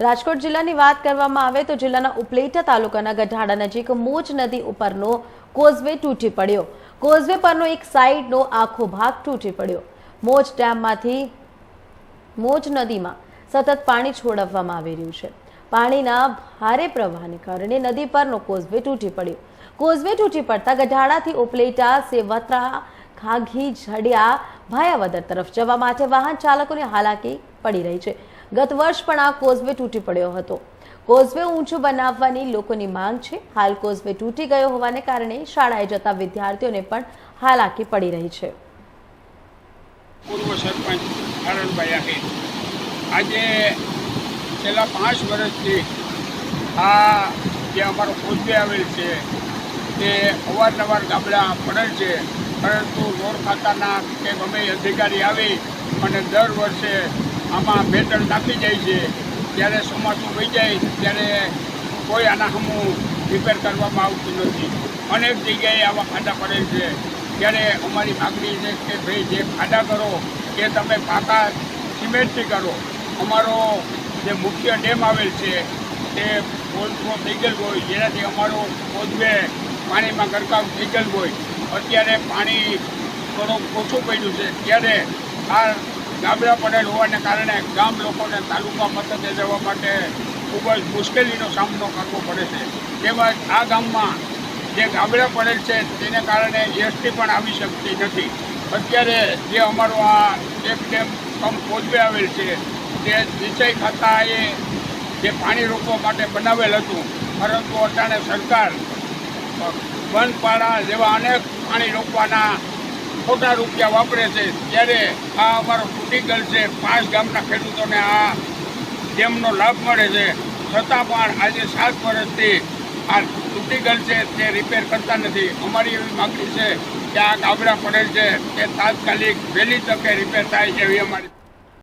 રાજકોટ જિલ્લાની વાત કરવામાં આવે તો જિલ્લાના ઉપલેટા તાલુકાના ગઢાડા નજીક મોજ નદી ઉપરનો કોઝવે તૂટી પડ્યો. કોઝવે પરનો એક સાઈડનો આખો ભાગ તૂટી પડ્યો. મોજ ડેમમાંથી મોજ નદીમાં સતત પાણી છોડવામાં આવી રહ્યું છે. પાણીના ભારે પ્રવાહને કારણે નદી પરનો કોઝવે તૂટી પડ્યો. કોઝવે તૂટી પડતા ગઢાડાથી ઉપલેટા, સેવત્રા, ખાઘી ઝડિયા ભાયાવદર તરફ જવા માટે વાહન ચાલકોને હાલાકી પડી રહી છે. ગત વર્ષ પણ આ કોઝવે તૂટી પડ્યો હતો. કોઝવે ઊંચો બનાવવાની લોકોની માંગ છે. હાલ કોઝવે તૂટી ગયો હોવાને કારણે શાળાએ જતા વિદ્યાર્થીઓને પણ હાલાકી પડી રહી છે. પૂર્વ સરપંચ આજે છેલ્લા પાંચ વર્ષથી આ જે અમારો કોઝવે આવેલ છે તે અવારનવાર ગામડા પડેલ છે. પરંતુ રોડ ખાતાના કે ગમે અધિકારી આવી અને દર વર્ષે આમાં ભેટણ નાખી જાય છે. જ્યારે ચોમાસું વહી જાય, ત્યારે કોઈ આના હમું રિપેર કરવામાં આવતું નથી. અનેક જગ્યાએ આવા ખાડા પડેલ છે. ત્યારે અમારી માગણી છે કે ભાઈ, જે ખાડા કરો, એ તમે પાકા સિમેન્ટથી કરો. અમારો જે મુખ્ય ડેમ આવેલ છે, તે ઓવરફ્લો થઈ ગયેલ હોય, જેનાથી અમારો કોઝવે પાણીમાં ગરકાવ થઈ ગયેલ હોય. અત્યારે પાણી થોડુંક ઓછું પડ્યું છે. ત્યારે આ ગાબડા પડેલ હોવાને કારણે ગામ લોકોને તાલુકા મથકે જવા માટે ખૂબ જ મુશ્કેલીનો સામનો કરવો પડે છે. તેમજ આ ગામમાં જે ગાબડા પડેલ છે તેને કારણે એસટી પણ આવી શકતી નથી. અત્યારે જે અમારો આ એક ડેમ કમ કોચવે આવેલ છે, તે સિંચાઈ ખાતાએ જે પાણી રોકવા માટે બનાવેલ હતું, પરંતુ અટાણે સરકાર બંધ પાડા જેવા અનેક પાણી રોકવાના ખોટા રૂપિયા વાપરે છે, ત્યારે આ અમારો ટુટીગલ છે, પાંચ ગામના ખેડૂતોને આ ડેમનો લાભ મળે છે. છતાં પણ આજે સાત વર્ષથી આ તૂટી છે તે રિપેર કરતા નથી. અમારી એવી માગણી છે કે આ ગાબડા પડેલ છે, તે તાત્કાલિક વહેલી તકે રિપેર થાય એવી અમારી